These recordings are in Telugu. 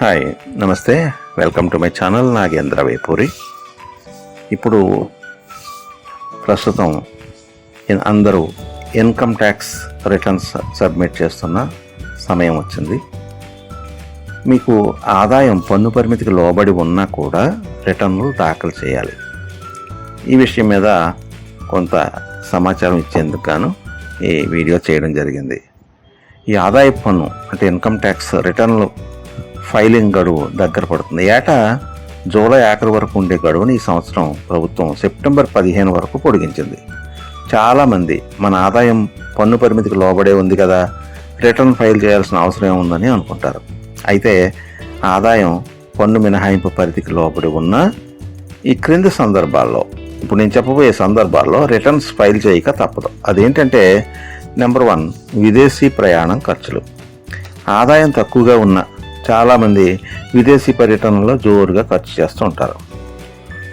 హాయ్ నమస్తే. Welcome to my channel Nagendra Vepuri. ఇప్పుడు ప్రస్తుతం అందరూ ఇన్కమ్ ట్యాక్స్ రిటర్న్స్ సబ్మిట్ చేస్తున్న సమయం వచ్చింది. మీకు ఆదాయం పన్ను పరిమితికి లోబడి ఉన్నా కూడా రిటర్న్లు దాఖలు చేయాలి. ఈ విషయం మీద కొంత సమాచారం ఇచ్చేందుకు గాను ఈ వీడియో చేయడం జరిగింది. ఈ ఆదాయ పన్ను అంటే ఇన్కమ్ ట్యాక్స్ రిటర్న్లు ఫైలింగ్ గడువు దగ్గర పడుతుంది. ఏటా? జూలై ఆఖరి వరకు ఉండే గడువుని ఈ సంవత్సరం ప్రభుత్వం సెప్టెంబర్ పదిహేను వరకు పొడిగించింది. చాలామంది మన ఆదాయం పన్ను పరిమితికి లోబడే ఉంది కదా రిటర్న్ ఫైల్ చేయాల్సిన అవసరం ఏముందని అనుకుంటారు. అయితే ఆదాయం పన్ను మినహాయింపు పరిధికి లోబడి ఉన్న ఈ క్రింది సందర్భాల్లో ఇప్పుడు నేను చెప్పబోయే సందర్భాల్లో రిటర్న్స్ ఫైల్ చేయక తప్పదు. అదేంటంటే నెంబర్ వన్ విదేశీ ప్రయాణం ఖర్చులు. ఆదాయం తక్కువగా ఉన్న చాలామంది విదేశీ పర్యటనలో జోరుగా ఖర్చు చేస్తూ ఉంటారు.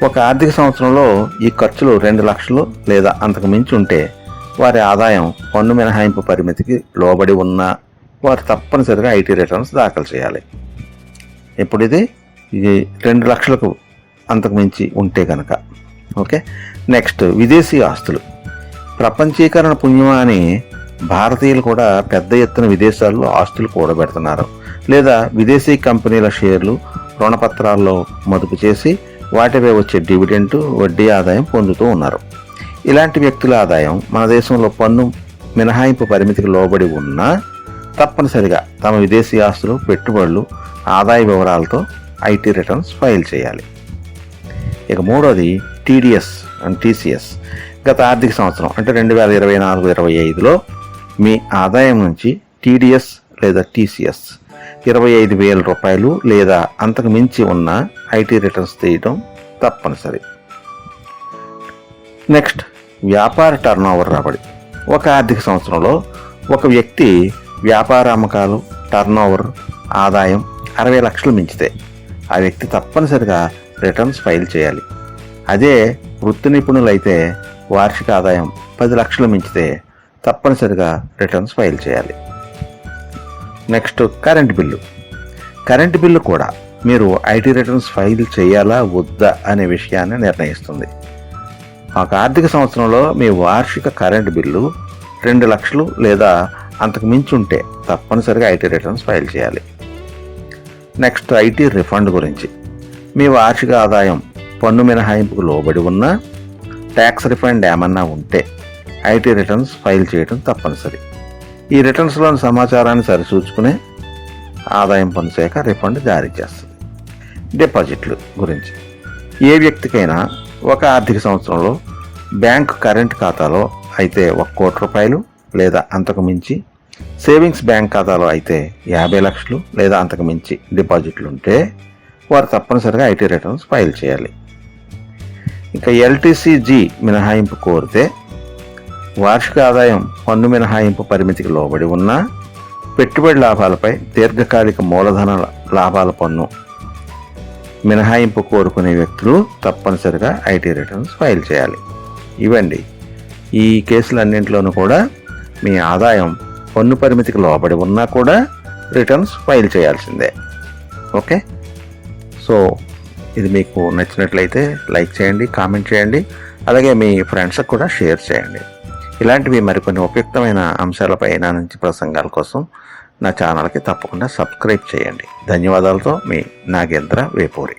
ఒక ఆర్థిక సంవత్సరంలో ఈ ఖర్చులు రెండు లక్షలు లేదా అంతకు మించి ఉంటే వారి ఆదాయం పన్ను మినహాయింపు పరిమితికి లోబడి ఉన్నా వారు తప్పనిసరిగా ఐటీ రిటర్న్స్ దాఖలు చేయాలి. ఇప్పుడు ఇది ఇది రెండు లక్షలకు అంతకు మించి ఉంటే కనుక ఓకే? నెక్స్ట్ విదేశీ ఆస్తులు. ప్రపంచీకరణ పుణ్యమా అని భారతీయులు కూడా పెద్ద ఎత్తున విదేశాల్లో ఆస్తులు కూడబెడుతున్నారు. లేదా విదేశీ కంపెనీల షేర్లు రుణపత్రాల్లో మదుపు చేసి వాటిపై వచ్చే డివిడెంట్ వడ్డీ ఆదాయం పొందుతూ ఉన్నారు. ఇలాంటి వ్యక్తుల ఆదాయం మన దేశంలో పన్ను మినహాయింపు పరిమితికి లోబడి ఉన్నా తప్పనిసరిగా తమ విదేశీ ఆస్తులు పెట్టుబడులు ఆదాయ వివరాలతో ఐటీ రిటర్న్స్ ఫైల్ చేయాలి. ఇక మూడోది టీడీఎస్ అండ్ టీసీఎస్. గత ఆర్థిక సంవత్సరం అంటే రెండు వేల ఇరవై నాలుగు ఇరవై ఐదులో మీ ఆదాయం నుంచి టీడీఎస్ లేదా టీసీఎస్ ఇరవై ఐదు వేల రూపాయలు లేదా అంతకు మించి ఉన్న ఐటీ రిటర్న్స్ తీయడం తప్పనిసరి. నెక్స్ట్ వ్యాపార టర్నోవర్ రాబడి. ఒక ఆర్థిక సంవత్సరంలో ఒక వ్యక్తి వ్యాపార అమ్మకాలు టర్నోవర్ ఆదాయం అరవై లక్షలు మించితే ఆ వ్యక్తి తప్పనిసరిగా రిటర్న్స్ ఫైల్ చేయాలి. అదే వృత్తి నిపుణులైతే వార్షిక ఆదాయం పది లక్షలు మించితే తప్పనిసరిగా రిటర్న్స్ ఫైల్ చేయాలి. Next current bill. Current bill కూడా మీరు ఐటీ రిటర్న్స్ ఫైల్ చేయాలా వద్దా అనే విషయాన్ని నిర్ణయిస్తుంది. ఒక ఆర్థిక సంవత్సరంలో మీ వార్షిక కరెంట్ బిల్లు రెండు లక్షలు లేదా అంతకు మించి ఉంటే తప్పనిసరిగా ఐటీ రిటర్న్స్ ఫైల్ చేయాలి. నెక్స్ట్ ఐటీ రిఫండ్ గురించి. మీ వార్షిక ఆదాయం పన్ను మినహాయింపుకు లోబడి ఉన్న ట్యాక్స్ రిఫండ్ ఏమన్నా ఉంటే ఐటీ రిటర్న్స్ ఫైల్ చేయడం తప్పనిసరి. ఈ రిటర్న్స్లోని సమాచారాన్ని సరిచూచుకునే ఆదాయం పన్ను శాఖ రిఫండ్ జారీ చేస్తుంది. డిపాజిట్లు గురించి. ఏ వ్యక్తికైనా ఒక ఆర్థిక సంవత్సరంలో బ్యాంక్ కరెంట్ ఖాతాలో అయితే ఒక కోటి రూపాయలు లేదా అంతకు మించి సేవింగ్స్ బ్యాంక్ ఖాతాలో అయితే యాభై లక్షలు లేదా అంతకు మించి డిపాజిట్లు ఉంటే వారు తప్పనిసరిగా ఐటీ రిటర్న్స్ ఫైల్ చేయాలి. ఇంకా ఎల్టీసీజీ మినహాయింపు కోరితే వార్షిక ఆదాయం పన్ను మినహాయింపు పరిమితికి లోబడి ఉన్న పెట్టుబడి లాభాలపై దీర్ఘకాలిక మూలధన లాభాల పన్ను మినహాయింపు కోరుకునే వ్యక్తులు తప్పనిసరిగా ఐటీ రిటర్న్స్ ఫైల్ చేయాలి. ఇవండి ఈ కేసులన్నింటిలోనూ కూడా మీ ఆదాయం పన్ను పరిమితికి లోబడి ఉన్నా కూడా రిటర్న్స్ ఫైల్ చేయాల్సిందే. ఓకే? సో ఇది మీకు నచ్చినట్లయితే లైక్ చేయండి కామెంట్ చేయండి అలాగే మీ ఫ్రెండ్స్కి కూడా షేర్ చేయండి. ఇలాంటివి మరికొన్ని ఉపయుక్తమైన అంశాలపై నా నుంచి ప్రసంగాల కోసం నా ఛానల్కి తప్పకుండా సబ్స్క్రైబ్ చేయండి. ధన్యవాదాలతో మీ నాగేంద్ర వేపూరి.